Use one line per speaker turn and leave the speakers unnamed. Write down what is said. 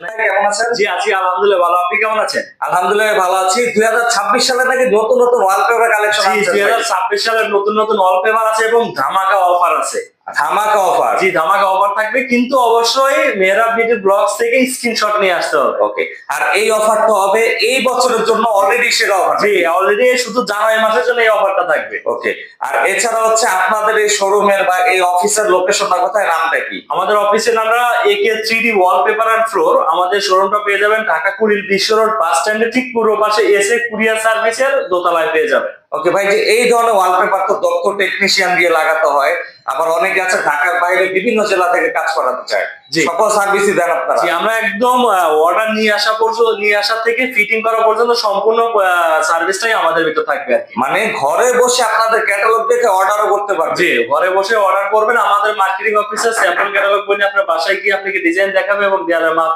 কেমন আছেন?
জি আছি আলহামদুলিল্লাহ ভালো। আপনি কেমন আছেন?
আলহামদুলিল্লাহ ভালো আছি। দুই হাজার ছাব্বিশ সালে নাকি নতুন নতুন ওয়ালপেপার কালেকশন
দুই হাজার ছাব্বিশ সালের নতুন নতুন ওয়ালপেপার আছে এবং ধামাকা অফার আছে।
ধামাকা অফার
জি ধামাকা অফার থাকবে কিন্তু অবশ্যই মেহরাব বিউটি ব্লগস থেকে স্ক্রিনশট নিয়ে আসতে হবে।
ওকে আর এই অফারটা হবে এই বছরের জন্য অলরেডি সেরা অফার
জি অলরেডি শুধু জানুয়ারি মাসের জন্য এই অফারটা থাকবে।
ওকে আর এছাড়া হচ্ছে আপনাদের এই শোরুমের বা এই অফিসের লোকেশনটা কোথায় নামটা কি?
আমাদের অফিসের নামটা AK three D wallpaper and floor আমাদের শোরুমটা পেয়ে যাবেন ঢাকা কুড়িল বিশ্ব রোড বাস স্ট্যান্ডের ঠিক পূর্ব পাশে এসে কুরিয়ার সার্ভিসের দোতলায় পেয়ে যাবেন।
ওকে ভাই যে এই ধরনের ওয়ালপেপার তো দক্ষ টেকনিশিয়ান দিয়ে লাগাতে হয়। আবার অনেকে আছে ঢাকার বাইরে বিভিন্ন জেলা থেকে কাজ করাতে চায়। সকল সার্ভিসই দেন আপনারা।
আমরা একদম অর্ডার নিয়ে আসা পর্যন্ত নিয়ে আসা থেকে ফিটিং করা পর্যন্ত সম্পূর্ণ সার্ভিসটাই আমাদের ভিতর থাকবে
মানে ঘরে বসে আপনাদের ক্যাটালগ দেখে অর্ডারও করতে পারবে
জি ঘরে বসে অর্ডার করবেন। আমাদের মার্কেটিং অফিসে স্যাম্পল ক্যাটালগ বলে আপনার বাসায় গিয়ে আপনাকে ডিজাইন দেখাবে এবং দেওয়ার মাপ